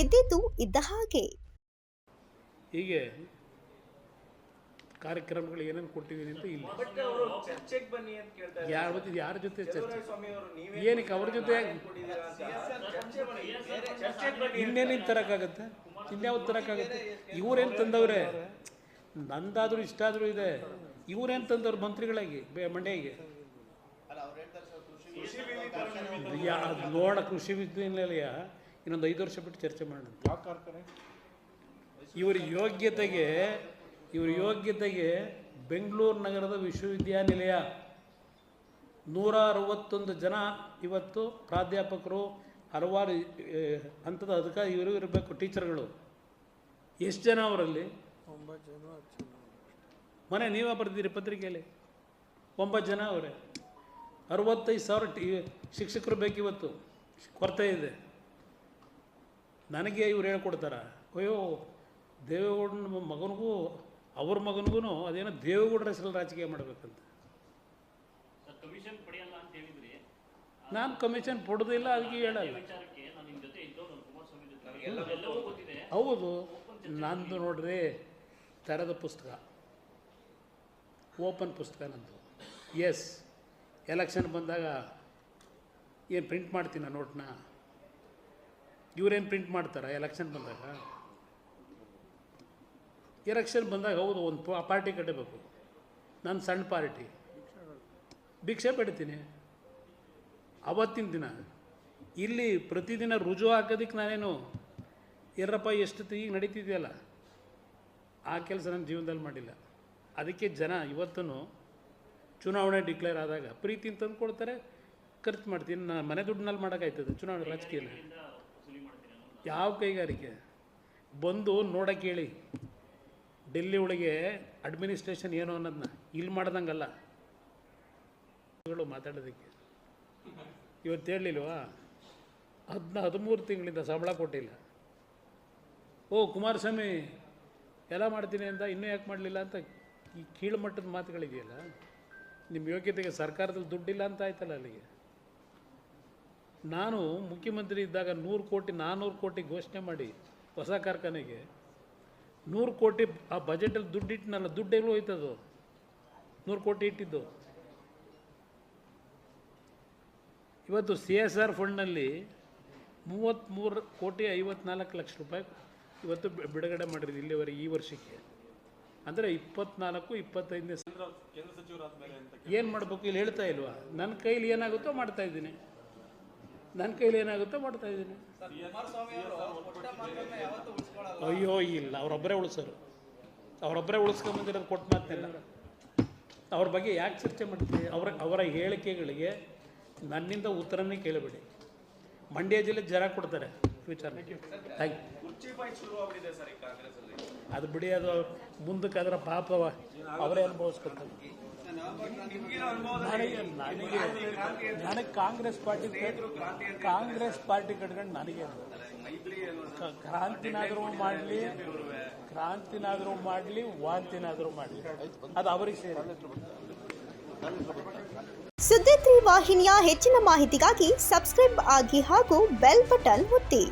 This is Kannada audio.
ಇದ್ದಿದ್ದು ಇದ್ದ ಹಾಗೆ. ಹೀಗೆ ಕಾರ್ಯಕ್ರಮಗಳು ಏನೇನು ಕೊಟ್ಟಿದ್ದೀನಿ ಅಂತ ಇಲ್ಲ. ಬಟ್ ಅವರು ಚರ್ಚೆಗೆ ಬನ್ನಿ ಅಂತ ಕೇಳ್ತಾರೆ ಯಾರ ಜೊತೆ ಯಾರ ಜೊತೆ ಚರ್ಚೆ? ಸ್ವಾಮಿ ಅವರು ನೀವೇ ಏನಕ್ಕೆ ಅವ್ರ ಜೊತೆ ಇನ್ನೇನೇನು ತರೋಕ್ಕಾಗತ್ತೆ? ಇನ್ಯಾವ್ದು ತರೋಕ್ಕಾಗತ್ತೆ? ಇವ್ರೇನು ತಂದವ್ರೆ? ನಂದಾದರೂ ಇಷ್ಟ ಆದರೂ ಇದೆ. ಇವ್ರೇನು ತಂದವ್ರು ಮಂತ್ರಿಗಳಾಗಿ ಬೇ ಮಂಡ್ಯಗೆ? ಯಾ ನೋಡ ಕೃಷಿ ವಿಜ್ಞಾನಿಲಯ ಇನ್ನೊಂದು ಐದು ವರ್ಷ ಬಿಟ್ಟು ಚರ್ಚೆ ಮಾಡೋಣ. ಇವರ ಯೋಗ್ಯತೆಗೆ ಇವ್ರ ಯೋಗ್ಯತೆಗೆ ಬೆಂಗಳೂರು ನಗರದ ವಿಶ್ವವಿದ್ಯಾನಿಲಯ. ನೂರ ಅರವತ್ತೊಂದು ಜನ ಇವತ್ತು ಪ್ರಾಧ್ಯಾಪಕರು ಹಲವಾರು ಹಂತದ ಅಧಿಕಾರಿ ಇವರು ಇರಬೇಕು ಟೀಚರ್ಗಳು. ಎಷ್ಟು ಜನ ಅವರಲ್ಲಿ? ಮನೆ ನೀವೇ ಬರ್ತೀರಿ ಪತ್ರಿಕೆಯಲ್ಲಿ. ಒಂಬತ್ತು ಜನ ಅವರೇ. ಅರವತ್ತೈದು ಸಾವಿರ ಟಿ ಶಿಕ್ಷಕರು ಬೇಕಿವತ್ತು. ಕೊರತೆ ಇದೆ. ನನಗೆ ಇವ್ರು ಹೇಳ್ಕೊಡ್ತಾರೆ ಅಯ್ಯೋ ದೇವೇಗೌಡನ ಮಗನಿಗೂ ಅವ್ರ ಮಗನಿಗೂ ಅದೇನೋ ದೇವೇಗೌಡರ ಹೆಸರಲ್ಲಿ ರಾಜಕೀಯ ಮಾಡಬೇಕಂತ. ಸರ್ ಕಮಿಷನ್ ಪಡೆಯಲ್ಲ ಅಂತ ಹೇಳಿದ್ರಿ ನಾನು ಕಮಿಷನ್ ಪಡೆದಿಲ್ಲ ಅದಕ್ಕೆ ಹೇಳಲ್ಲ. ವಿಚಾರಕ್ಕೆ ನಾನು ನಿಮ್ಮ ಜೊತೆ ಇದ್ದವನು ಕುಮಾರಸ್ವಾಮಿ ಜೊತೆ. ಎಲ್ಲವೂ ಗೊತ್ತಿದೆ. ಹೌದು ನಂದು ನೋಡ್ರಿ ತೆರೆದ ಪುಸ್ತಕ. ಓಪನ್ ಪುಸ್ತಕ ನಂದು. ಎಸ್ ಎಲೆಕ್ಷನ್ ಬಂದಾಗ ಏನು ಪ್ರಿಂಟ್ ಮಾಡ್ತೀನಿ ನೋಟ್ನ ಇವ್ರೇನು ಪ್ರಿಂಟ್ ಮಾಡ್ತಾರೆ? ಎಲೆಕ್ಷನ್ ಬಂದಾಗ? ಎಲೆಕ್ಷನ್ ಬಂದಾಗ ಹೌದು ಒಂದು ಪಾರ್ಟಿ ಕಟ್ಟಬೇಕು ನಾನು ಸಣ್ಣ ಪಾರ್ಟಿ ಭಿಕ್ಷೆ ಪಡಿತೀನಿ. ಅವತ್ತಿನ ದಿನ, ಇಲ್ಲಿ ಪ್ರತಿದಿನ ರುಜು ಹಾಕೋದಕ್ಕೆ ನಾನೇನು ಎರಪ್ಪ ಎಷ್ಟು ಈಗ ನಡೀತಿದೆಯಲ್ಲ? ಆ ಕೆಲಸ ನನ್ನ ಜೀವನದಲ್ಲಿ ಮಾಡಿಲ್ಲ. ಅದಕ್ಕೆ ಜನ ಇವತ್ತೂ ಚುನಾವಣೆ ಡಿಕ್ಲೇರ್ ಆದಾಗ ಪ್ರೀತಿನ ತಂದು ಕೊಡ್ತಾರೆ, ಖರ್ಚು ಮಾಡ್ತೀನಿ ನಾನು ಮನೆ ದುಡ್ಡಿನಲ್ಲಿ ಮಾಡೋಕ್ಕಾಯ್ತದೆ ಚುನಾವಣೆ ರಾಜಕೀಯದಲ್ಲಿ ಯಾವ ಕೈಗಾರಿಕೆ? ಬಂದು ನೋಡಕ್ಕೆ ಹೇಳಿ ಡೆಲ್ಲಿ ಒಳಗೆ ಅಡ್ಮಿನಿಸ್ಟ್ರೇಷನ್ ಏನು ಅನ್ನೋದನ್ನ ಇಲ್ಲಿ ಮಾಡ್ದಂಗಲ್ಲ. ಮಾತಾಡೋದಕ್ಕೆ. ಇವತ್ತು ಹೇಳಲಿಲ್ವಾ ಹದಿನ ಹದಿಮೂರು ತಿಂಗಳಿಂದ ಸಂಬಳ ಕೊಟ್ಟಿಲ್ಲ. ಓ ಕುಮಾರಸ್ವಾಮಿ, ಎಲ್ಲ ಮಾಡ್ತೀನಿ ಅಂತ ಇನ್ನೂ ಯಾಕೆ ಮಾಡಲಿಲ್ಲ ಅಂತ ಈ ಕೀಳುಮಟ್ಟದ ಮಾತುಗಳಿದೆಯಲ್ಲ? ನಿಮ್ಮ ಯೋಗ್ಯತೆಗೆ ಸರ್ಕಾರದಲ್ಲಿ ದುಡ್ಡಿಲ್ಲ ಅಂತ ಆಯ್ತಲ್ಲ ಅಲ್ಲಿಗೆ. ನಾನು ಮುಖ್ಯಮಂತ್ರಿ ಇದ್ದಾಗ ನೂರು ಕೋಟಿ ನಾನ್ನೂರು ಕೋಟಿ ಘೋಷಣೆ ಮಾಡಿ ಹೊಸ ಕಾರ್ಖಾನೆಗೆ. ನೂರು ಕೋಟಿ ಆ ಬಜೆಟಲ್ಲಿ ದುಡ್ಡು ಇಟ್ಟನಲ್ಲ ದುಡ್ಡು ಎಲ್ಲೂ ಹೋಯ್ತದು? ನೂರು ಕೋಟಿ ಇಟ್ಟಿದ್ದು. ಇವತ್ತು ಸಿ ಎಸ್ ಆರ್ ಫಂಡ್ನಲ್ಲಿ ಮೂವತ್ತ್ಮೂರು ಕೋಟಿ ಐವತ್ನಾಲ್ಕು ಲಕ್ಷ ರೂಪಾಯಿ ಇವತ್ತು ಬಿಡುಗಡೆ ಮಾಡಿರಿ ಇಲ್ಲಿವರೆಗೆ ಈ ವರ್ಷಕ್ಕೆ. ಅಂದರೆ ಇಪ್ಪತ್ನಾಲ್ಕು ಇಪ್ಪತ್ತೈದನೇ ಏನು ಮಾಡಬೇಕು ಇಲ್ಲಿ ಹೇಳ್ತಾ ಇಲ್ವಾ? ನನ್ನ ಕೈಲಿ ಏನಾಗುತ್ತೋ ಮಾಡ್ತಾ ಇದ್ದೀನಿ. ನನ್ನ ಕೈಲಿ ಏನಾಗುತ್ತೋ ಮಾಡ್ತಾ ಇದ್ದೀನಿ. ಅಯ್ಯೋ, ಇಲ್ಲ. ಅವರೊಬ್ಬರೇ ಉಳಿಸೋರು. ಅವರೊಬ್ಬರೇ ಉಳಿಸ್ಕೊಂಬಂದಿರೋದು ಕೊಟ್ಟು ಮಾತಿಲ್ಲ. ಅವ್ರ ಬಗ್ಗೆ ಯಾಕೆ ಚರ್ಚೆ ಮಾಡ್ತೀವಿ ಅವರ ಅವರ ಹೇಳಿಕೆಗಳಿಗೆ ನನ್ನಿಂದ ಉತ್ತರನೇ ಕೇಳಬೇಡಿ. ಮಂಡ್ಯ ಜಿಲ್ಲೆ ಜನ ಕೊಡ್ತಾರೆ ಫ್ಯೂಚರ್ ಥ್ಯಾಂಕ್ ಯು ಅದು ಬಿಡಿ ಅದು ಮುಂದಕ್ಕೆ ಅದರ ಪಾಪ ಅವರೇ ಅನುಭವಿಸ್ಕೊತಾರೆ ನನಗೆ ಕಾಂಗ್ರೆಸ್ ಪಾರ್ಟಿ ಕಾಂಗ್ರೆಸ್ ಪಾರ್ಟಿ ಕಟ್ಕೊಂಡು ನನಗೆ ಕ್ರಾಂತಿನಾದರೂ ಮಾಡಲಿ ಕ್ರಾಂತಿನಾದರೂ ಮಾಡಲಿ ವಾಂತಿನಾದರೂ ಮಾಡಲಿ. ಅದು ಅವರಿಗೆ ಸೇರಿ. ಸುದ್ದಿ ತ್ರೀ ವಾಹಿನಿಯ ಹೆಚ್ಚಿನ ಮಾಹಿತಿಗಾಗಿ ಸಬ್ಸ್ಕ್ರೈಬ್ ಆಗಿ ಹಾಗೂ ಬೆಲ್ ಬಟನ್ ಒತ್ತಿ.